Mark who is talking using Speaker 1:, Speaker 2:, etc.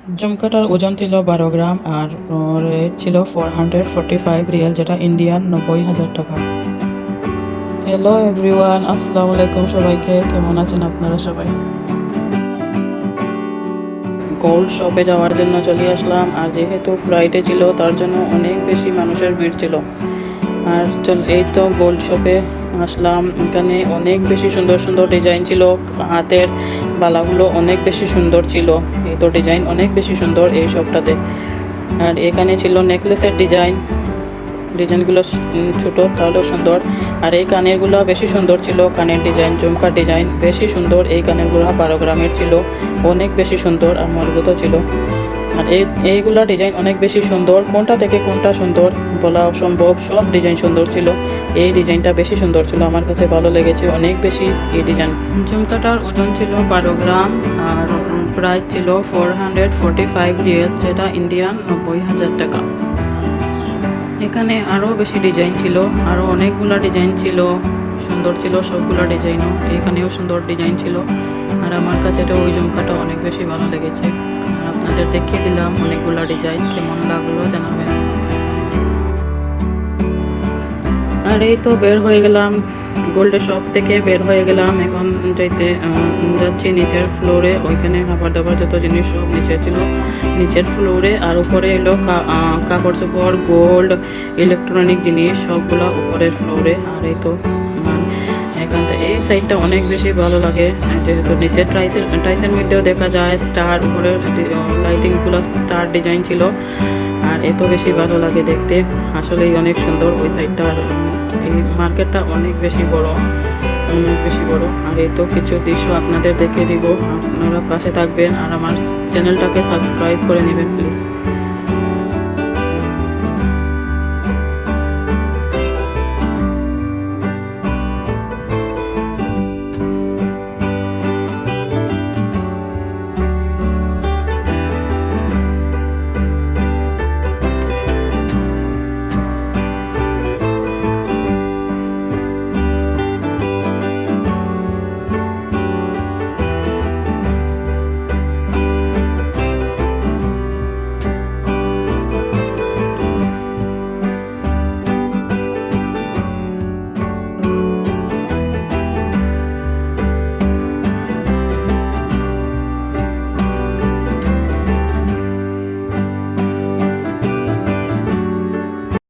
Speaker 1: ঝুমকাটার ওজন ছিল বারো গ্রাম আর রেট ছিল four hundred forty five riyal, যেটা ইন্ডিয়ান নব্বই হাজার টাকা। হ্যালো এভরিওয়ান আসসালামু আলাইকুম সবাইকে, কেমন আছেন আপনারা সবাই? গোল্ড শপে যাওয়ার জন্য চলে আসলাম, আর যেহেতু ফ্রাইডে ছিল, তার জন্য অনেক বেশি মানুষের ভিড় ছিল। আর চল, এই তো গোল্ড শপে আসলাম। এখানে অনেক বেশি সুন্দর সুন্দর ডিজাইন ছিল। হাতের বালাগুলো অনেক বেশি সুন্দর ছিল। এই তো ডিজাইন অনেক বেশি সুন্দর এই শপটাতে আর এখানে ছিল নেকলেসের ডিজাইন ডিজাইনগুলো ছোট, তাহলেও সুন্দর। আর এই কানেরগুলো বেশি সুন্দর ছিল। কানের ডিজাইন ঝুমকার ডিজাইন বেশি সুন্দর। এই কানেরগুলো বারো গ্রামের ছিল। অনেক বেশি সুন্দর আর মজবুত ছিল। আর এই, এইগুলা ডিজাইন অনেক বেশি সুন্দর। কোনটা থেকে কোনটা সুন্দর বলা অসম্ভব সব ডিজাইন সুন্দর ছিল। এই ডিজাইনটা বেশি সুন্দর ছিল। আমার কাছে ভালো লেগেছে। অনেক বেশি এই ডিজাইন ঝুমকাটার ওজন ছিল বারো গ্রাম আর প্রাইস ছিল four hundred forty five riyal যেটা ইন্ডিয়ান নব্বই হাজার টাকা। এখানে আরও বেশি ডিজাইন ছিল। আরও অনেকগুলো ডিজাইন ছিল। সুন্দর ছিল, সবগুলো ডিজাইনও এখানেও সুন্দর ডিজাইন ছিল। আর আমার কাছে এটা ওই ঝুমকাটা অনেক বেশি ভালো লেগেছে। আর আপনাদের দেখিয়ে দিলাম অনেকগুলো ডিজাইন কেমন লাগল জানাবেন। আর এই তো বের হয়ে গেলাম গোল্ডের শপ থেকে বের হয়ে গেলাম। এখন যাইতে যাচ্ছি নিচের ফ্লোরে ওইখানে খাবার দাবার যত জিনিস সব নিচে ছিল। নিচের ফ্লোরে আর উপরে এলো কাপড় চোপড় গোল্ড ইলেকট্রনিক জিনিস সবগুলা উপরের ফ্লোরে আর এই তো এখান থেকে। এই সাইডটা অনেক বেশি ভালো লাগে। যেহেতু নিচের টাইসের টাইসের মধ্যেও দেখা যায় স্টার উপরের লাইটিংগুলো স্টার ডিজাইন ছিল। আর এত বেশি ভালো লাগে দেখতে। আসলেই অনেক সুন্দর ওই সাইডটা আর এই মার্কেটটা অনেক বেশি বড়। অনেক বেশি বড়। আর এই তো কিছু দৃশ্য আপনাদের দেখে দিব। আপনারা পাশে থাকবেন। আর আমার চ্যানেলটাকে সাবস্ক্রাইব করে নেবেন প্লিজ